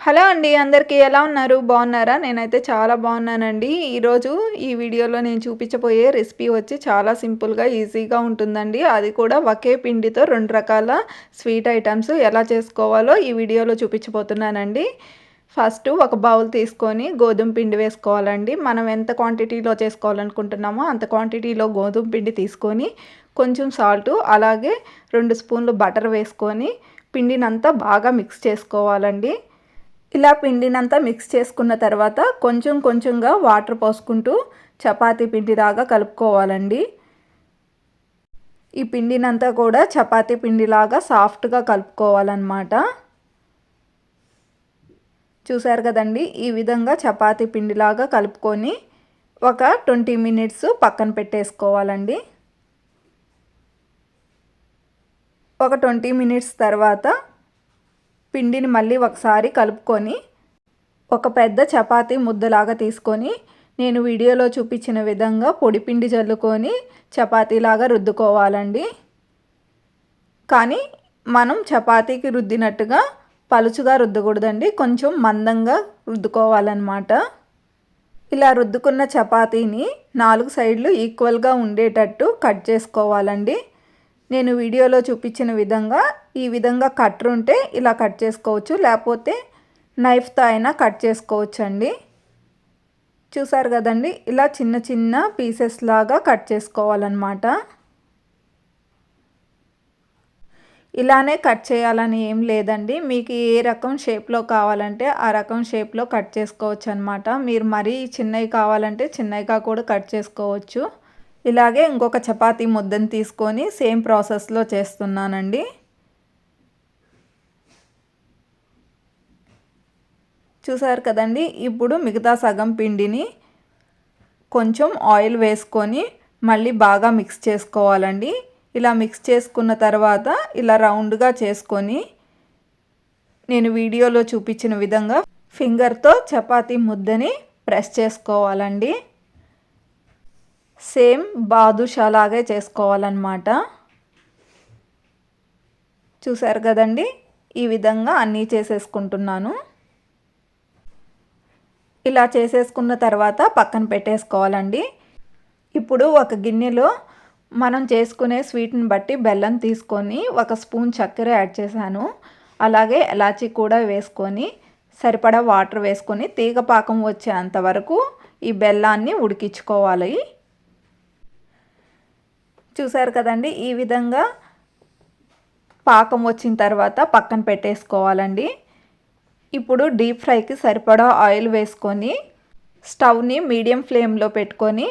Hello అండి అందరికీ ఎలా ఉన్నారు? బాగున్నారా? నేనైతే చాలా బాగున్నానండి. ఈరోజు ఈ వీడియోలో నేను చూపించబోయే రెసిపీ వచ్చి చాలా సింపుల్గా ఈజీగా ఉంటుందండి. అది కూడా ఒకే పిండితో రెండు రకాల స్వీట్ ఐటమ్స్ ఎలా చేసుకోవాలో ఈ వీడియోలో చూపించబోతున్నానండి. ఫస్ట్ ఒక బౌల్ తీసుకొని గోధుమ పిండి వేసుకోవాలండి. మనం ఎంత క్వాంటిటీలో చేసుకోవాలనుకుంటున్నామో అంత క్వాంటిటీలో గోధుమ పిండి తీసుకొని కొంచెం సాల్టు అలాగే రెండు స్పూన్లు బటర్ వేసుకొని పిండినంతా బాగా మిక్స్ చేసుకోవాలండి. ఇలా పిండినంతా మిక్స్ చేసుకున్న తర్వాత కొంచెం కొంచెంగా వాటర్ పోసుకుంటూ చపాతీ పిండిలాగా కలుపుకోవాలండి. ఈ పిండినంతా కూడా చపాతీ పిండిలాగా సాఫ్ట్గా కలుపుకోవాలన్నమాట. చూసారు కదండి ఈ విధంగా చపాతీ పిండిలాగా కలుపుకొని ఒక ట్వంటీ మినిట్స్ పక్కన పెట్టేసుకోవాలండి. ఒక ట్వంటీ మినిట్స్ తర్వాత పిండిని మళ్ళీ ఒకసారి కలుపుకొని ఒక పెద్ద చపాతీ ముద్దలాగా తీసుకొని నేను వీడియోలో చూపించిన విధంగా పొడి పిండి జల్లుకొని చపాతీలాగా రుద్దుకోవాలండి. కానీ మనం చపాతీకి రుద్దినట్టుగా పలుచుగా రుద్దకూడదండి. కొంచెం మందంగా రుద్దుకోవాలన్నమాట. ఇలా రుద్దుకున్న చపాతీని నాలుగు సైడ్లు ఈక్వల్గా ఉండేటట్టు కట్ చేసుకోవాలండి. నేను వీడియోలో చూపించిన విధంగా ఈ విధంగా కట్టర్ ఉంటే ఇలా కట్ చేసుకోవచ్చు లేకపోతే నైఫ్తో అయినా కట్ చేసుకోవచ్చు అండి చూసారు కదండి? ఇలా చిన్న చిన్న పీసెస్ లాగా కట్ చేసుకోవాలన్నమాట. ఇలానే కట్ చేయాలని ఏం లేదండి. మీకు ఏ రకం షేప్లో కావాలంటే ఆ రకం షేప్లో కట్ చేసుకోవచ్చు అనమాట మీరు మరీ చిన్నవి కావాలంటే చిన్నవిగా కూడా కట్ చేసుకోవచ్చు. ఇలాగే ఇంకొక చపాతీ ముద్దను తీసుకొని సేమ్ ప్రాసెస్లో చేస్తున్నానండి. చూసారు కదండి ఇప్పుడు మిగతా సగం పిండిని కొంచెం ఆయిల్ వేసుకొని మళ్ళీ బాగా మిక్స్ చేసుకోవాలండి. ఇలా మిక్స్ చేసుకున్న తర్వాత ఇలా రౌండ్గా చేసుకొని నేను వీడియోలో చూపించిన విధంగా ఫింగర్తో చపాతీ ముద్దని ప్రెస్ చేసుకోవాలండి. సేమ్ బాదుషా లాగే చేసుకోవాలన్నమాట. చూసారు కదండి? ఈ విధంగా అన్నీ చేసేసుకుంటున్నాను. ఇలా చేసేసుకున్న తర్వాత పక్కన పెట్టేసుకోవాలండి. ఇప్పుడు ఒక గిన్నెలో మనం చేసుకునే స్వీట్ని బట్టి బెల్లం తీసుకొని ఒక స్పూన్ చక్కెర యాడ్ చేశాను. అలాగే ఎలాచీ కూడా వేసుకొని సరిపడా వాటర్ వేసుకొని తీగ పాకం వచ్చేంత వరకు ఈ బెల్లాన్ని ఉడికించుకోవాలి. చూసారు కదండి ఈ విధంగా పాకం వచ్చిన తర్వాత పక్కన పెట్టేసుకోవాలండి. ఇప్పుడు డీప్ ఫ్రైకి సరిపడా ఆయిల్ వేసుకొని స్టవ్ని మీడియం ఫ్లేమ్లో పెట్టుకొని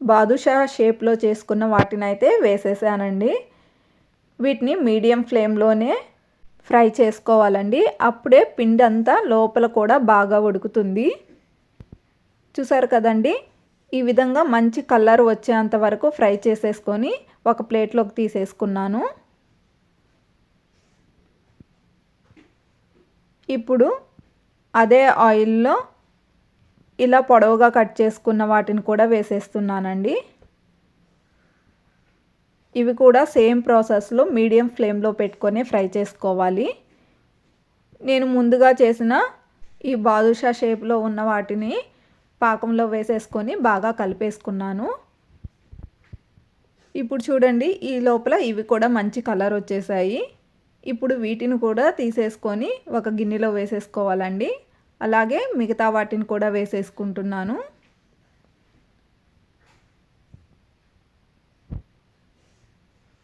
బాదుషా షేప్లో చేసుకున్న వాటిని అయితే వేసేసానండి. వీటిని మీడియం ఫ్లేమ్లోనే ఫ్రై చేసుకోవాలండి. అప్పుడే పిండి అంతా లోపల కూడా బాగా ఉడుకుతుంది. చూసారు కదండి ఈ విధంగా మంచి కలర్ వచ్చేంత వరకు ఫ్రై చేసేసుకొని ఒక ప్లేట్లోకి తీసేసుకున్నాను. ఇప్పుడు అదే ఆయిల్లో ఇలా పొడవుగా కట్ చేసుకున్న వాటిని కూడా వేసేస్తున్నానండి. ఇవి కూడా సేమ్ ప్రాసెస్లో మీడియం ఫ్లేమ్లో పెట్టుకొని ఫ్రై చేసుకోవాలి. నేను ముందుగా చేసిన ఈ బాదుషా షేప్లో ఉన్న వాటిని పాకంలో వేసేసుకొని బాగా కలిపేసుకున్నాను. ఇప్పుడు చూడండి ఈ లోపల ఇవి కూడా మంచి కలర్ వచ్చేసాయి. ఇప్పుడు వీటిని కూడా తీసేసుకొని ఒక గిన్నెలో వేసేసుకోవాలండి. అలాగే మిగతా వాటిని కూడా వేసేసుకుంటున్నాను.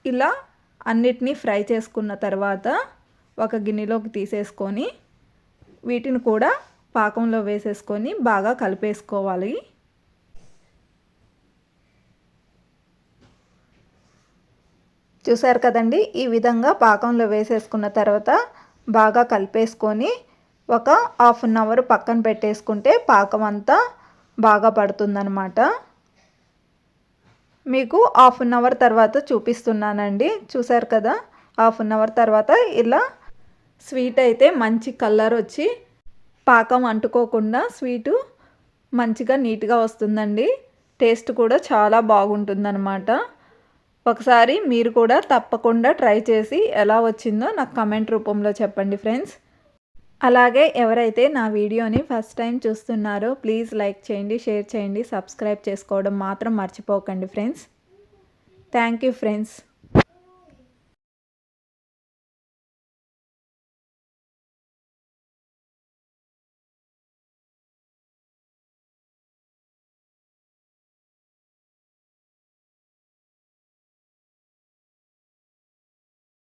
ఇలా అన్నిటినీ ఫ్రై చేసుకున్న తర్వాత ఒక గిన్నెలోకి తీసేసుకొని వీటిని కూడా పాకంలో వేసేసుకొని బాగా కలిపేసుకోవాలి. చూసారు కదండి? ఈ విధంగా పాకంలో వేసేసుకున్న తర్వాత బాగా కలిపేసుకొని ఒక హాఫ్ అన్ అవర్ పక్కన పెట్టేసుకుంటే పాకం అంతా బాగా పడుతుందనమాట మీకు హాఫ్ అన్ అవర్ తర్వాత చూపిస్తున్నానండి. చూసారు కదా? హాఫ్ అన్ అవర్ తర్వాత ఇలా స్వీట్ అయితే మంచి కలర్ వచ్చి పాకం అంటుకోకుండా స్వీటు మంచిగా నీట్గా వస్తుందండి. టేస్ట్ కూడా చాలా బాగుంటుందన్నమాట. ఒకసారి మీరు కూడా తప్పకుండా ట్రై చేసి ఎలా వచ్చిందో నాకు కమెంట్ రూపంలో చెప్పండి ఫ్రెండ్స్. అలాగే ఎవరైతే నా వీడియోని ఫస్ట్ టైం చూస్తున్నారో ప్లీజ్ లైక్ చేయండి షేర్ చేయండి సబ్స్క్రైబ్ చేసుకోవడం మాత్రం మర్చిపోకండి ఫ్రెండ్స్. Thank you friends.